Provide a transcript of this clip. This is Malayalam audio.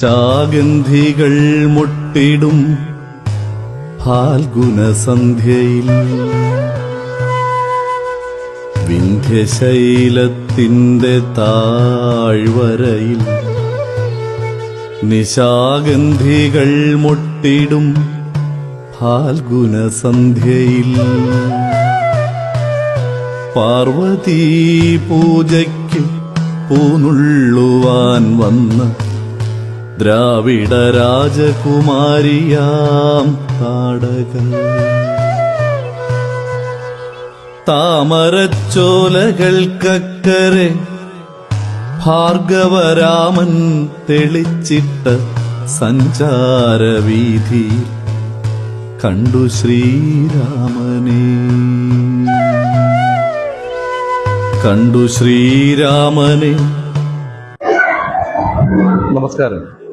ചാഗന്ധികൾ മുട്ടിടും ഫാൽഗുനസന്ധ്യയിൽ. വിന്ധ്യശൈലത്തിന്റെ താഴ്വരയിൽ നിശാഗന്ധികൾ മുട്ടിടും ഫാൽഗുനസന്ധ്യയിൽ. പാർവതീ പൂജയ്ക്ക് പൂനുള്ളുവാൻ വന്ന ദ്രാവിഡ രാജകുമാരിയാം താടക താമരച്ചോലകൾക്കക്കരെ ഭാർഗവരാമൻ തെളിച്ചിട്ട സഞ്ചാരവീതി കണ്ടു ശ്രീരാമനെ. കണ്ടു ശ്രീരാമനെ. നമസ്കാരം.